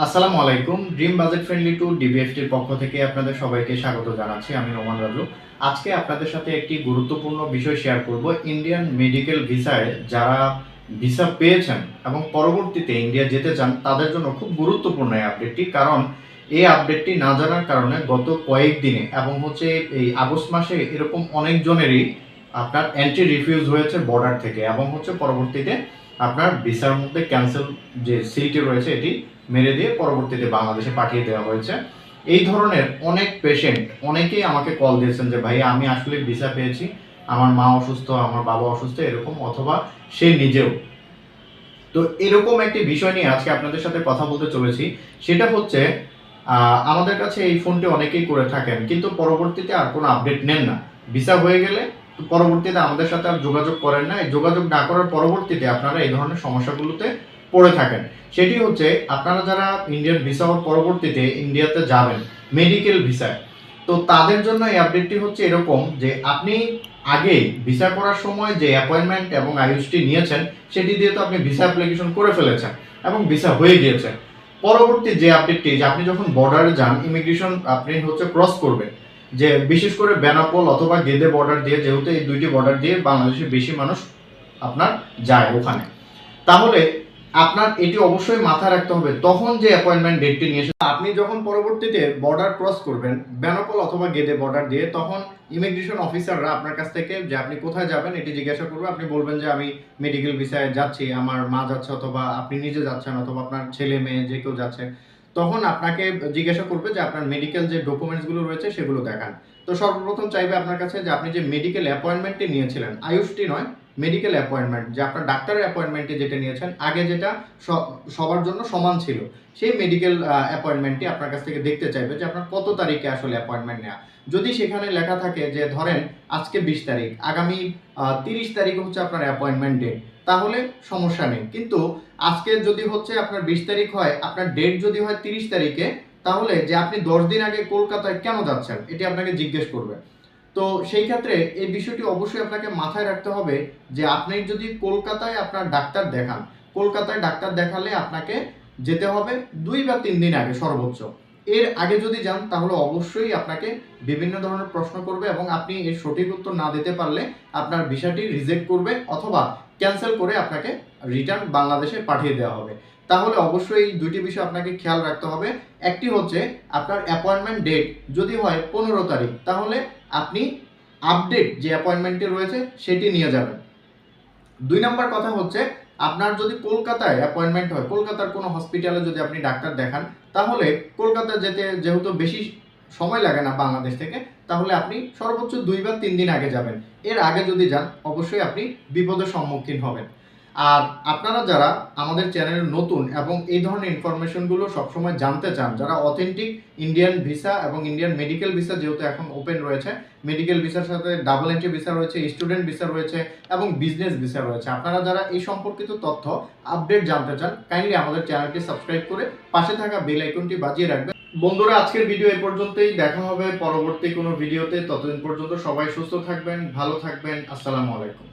আসসালামু আলাইকুম। Dream budget friendly two ডিবিএফটির পক্ষ থেকে আপনাদের সবাইকে স্বাগত জানাচ্ছি। আমি রোমান রাজু। আজকে আপনাদের সাথে একটি গুরুত্বপূর্ণ বিষয় শেয়ার করব। ইন্ডিয়ান মেডিকেল ভিসায় যারা ভিসা পেয়েছেন এবং পরবর্তীতে ইন্ডিয়া যেতে চান, তাদের জন্য খুব গুরুত্বপূর্ণ এই আপডেটটি কারণ এই আপডেটটি না জানার কারণে গত কয়েকদিনে এবং হচ্ছে এই আগস্ট মাসে এরকম অনেকজনেরই আপনার এন্ট্রি রিফিউজ হয়েছে বর্ডার থেকে এবং হচ্ছে পরবর্তীতে আপনার ভিসার মধ্যে ক্যান্সেল যে সিলটি রয়েছে, এটি মেরে দিয়ে পরবর্তীতে বাংলাদেশে পাঠিয়ে দেওয়া হয়েছে। এই ধরনের অনেক পেশেন্ট অনেকেই আমাকে কল দিয়েছেন যে ভাই আমি আসলে ভিসা পেয়েছি। আমার মা অসুস্থ, আমার বাবা অসুস্থ, এরকম অথবা সে নিজেও। তো এরকম একটি বিষয় নিয়ে আজকে আপনাদের সাথে কথা বলতে চলেছি। সেটা হচ্ছে আমাদের কাছে এই ফোনটি অনেকেই করে থাকেন, কিন্তু পরবর্তীতে আর কোনো আপডেট নেন না। ভিসা হয়ে গেলে পরবর্তীতে আমাদের সাথে আর যোগাযোগ করেন না। যোগাযোগ না করার পরবর্তীতে আপনারা এই ধরনের সমস্যাগুলোতে পড়ে থাকেন। সেটি হচ্ছে আপনারা যারা ইন্ডিয়ান ভিসা পরবর্তীতে ইন্ডিয়াতে যাবেন মেডিকেল ভিসায় তো তাদের জন্য এই আপডেটটি হচ্ছে এরকম যে আপনি আগে ভিসা করার সময় যে অ্যাপয়েন্টমেন্ট এবং আয়ুষটি নিয়েছেন, সেটি দিয়ে তো আপনি ভিসা অ্যাপ্লিকেশন করে ফেলেছেন এবং ভিসা হয়ে গিয়েছে। পরবর্তী যে আপডেটটি যে আপনি যখন বর্ডারে যান ইমিগ্রেশন আপনি হচ্ছে ক্রস করবেন। যে বিশেষ করে বেনাপোল অথবা গেদে বর্ডার দিয়ে, যেহেতু এই দুইটি বর্ডার দিয়ে বাংলাদেশের বেশি মানুষ আপনার যায় ওখানে। তাহলে আপনার এটি অবশ্যই মাথায় রাখতে হবে। তখন যে অ্যাপয়েন্টমেন্ট ডেটটি নিয়ে এসে আপনি যখন পরবর্তীতে বর্ডার ক্রস করবেন বেনাপোল অথবা গেদে বর্ডার দিয়ে, তখন ইমিগ্রেশন অফিসাররা আপনার কাছ থেকে যে আপনি কোথায় যাবেন এটি জিজ্ঞাসা করবে। আপনি বলবেন যে, আমি মেডিকেল ভিসায় যাচ্ছি, আমার মা যাচ্ছে অথবা আপনি নিজে যাচ্ছেন অথবা আপনার ছেলে, মেয়ে যে কেউ যাচ্ছে। তখন আপনাকে জিজ্ঞাসা করবে যে, আপনার মেডিকেল যে ডকুমেন্টসগুলো রয়েছে, সেগুলো দেখান। তো সর্বপ্রথম চাইবে আপনার কাছে যে, আপনি যে মেডিকেল অ্যাপয়েন্টমেন্টটি নিয়েছিলেন, আয়ুষটি নয় মেডিকেল অ্যাপয়েন্টমেন্ট যে আপনার ডাক্তারের অ্যাপয়েন্টমেন্টে যেটা নিয়েছেন, আগে যেটা সবার জন্য সমান ছিল, সেই মেডিকেল অ্যাপয়েন্টমেন্টটি আপনার কাছ থেকে দেখতে চাইবে যে আপনার কত তারিখে আসলে অ্যাপয়েন্টমেন্ট নেওয়া যদি সেখানে লেখা থাকে যে ধরেন আজকে বিশ তারিখ, আগামী তিরিশ তারিখ হচ্ছে আপনার অ্যাপয়েন্টমেন্ট ডেট তাহলে সমস্যা নেই। কিন্তু আজকে যদি হচ্ছে আপনার বিশ তারিখ হয়, আপনার ডেট যদি হয় তিরিশ তারিখে, তাহলে যে আপনি দশ দিন আগে কলকাতায় কেন যাচ্ছেন, এটি আপনাকে জিজ্ঞেস করবে। তো সেই ক্ষেত্রে এই বিষয়টি অবশ্যই আপনাকে মাথায় রাখতে হবে যে আপনি যদি কলকাতায় আপনার ডাক্তার দেখান, কলকাতায় ডাক্তার দেখালে আপনাকে যেতে হবে দুই বা তিন দিন আগে সর্বোচ্চ। এর আগে যদি যান, তাহলে অবশ্যই আপনাকে বিভিন্ন ধরনের প্রশ্ন করবে এবং আপনি এর সঠিক উত্তর না দিতে পারলে আপনার ভিসাটি রিজেক্ট করবে অথবা ক্যান্সেল করে আপনাকে রিটার্ন বাংলাদেশে পাঠিয়ে দেওয়া হবে। তাহলে অবশ্যই এই দুইটি বিষয় আপনাকে খেয়াল রাখতে হবে। একটি হচ্ছে আপনার অ্যাপয়েন্টমেন্ট ডেট যদি হয় পনেরো তারিখ, তাহলে আপনি আপডেট যে অ্যাপয়েন্টমেন্টটি রয়েছে সেটি নিয়ে যাবেন। দুই নম্বর কথা হচ্ছে, আপনার যদি কলকাতায় অ্যাপয়েন্টমেন্ট হয়, কলকাতার কোনো হসপিটালে যদি আপনি ডাক্তার দেখান, তাহলে কলকাতা যেতে যেহেতু বেশি সময় লাগে না বাংলাদেশ থেকে, তাহলে আপনি সর্বোচ্চ দুই বা তিন দিন আগে যাবেন। এর আগে যদি যান, অবশ্যই আপনি বিপদের সম্মুখীন হবেন। আর আপনারা যারা আমাদের চ্যানেলে নতুন এবং এই ধরনের ইনফরমেশনগুলো সবসময় জানতে চান, যারা অথেন্টিক ইন্ডিয়ান ভিসা এবং ইন্ডিয়ান মেডিকেল ভিসা যেহেতু এখন ওপেন রয়েছে মেডিকেল ভিসার সাথে ডাবল এন্ট্রি ভিসা রয়েছে স্টুডেন্ট ভিসা রয়েছে এবং বিজনেস ভিসা রয়েছে। আপনারা যারা এই সম্পর্কিত তথ্য আপডেট জানতে চান কাইন্ডলি আমাদের চ্যানেলটি সাবস্ক্রাইব করে পাশে থাকা বেল আইকনটি বাজিয়ে রাখবেন। বন্ধুরা, আজকের ভিডিও এ পর্যন্তই। দেখা হবে পরবর্তী কোনো ভিডিওতে ততদিন পর্যন্ত সবাই সুস্থ থাকবেন, ভালো থাকবেন। আসসালামু আলাইকুম।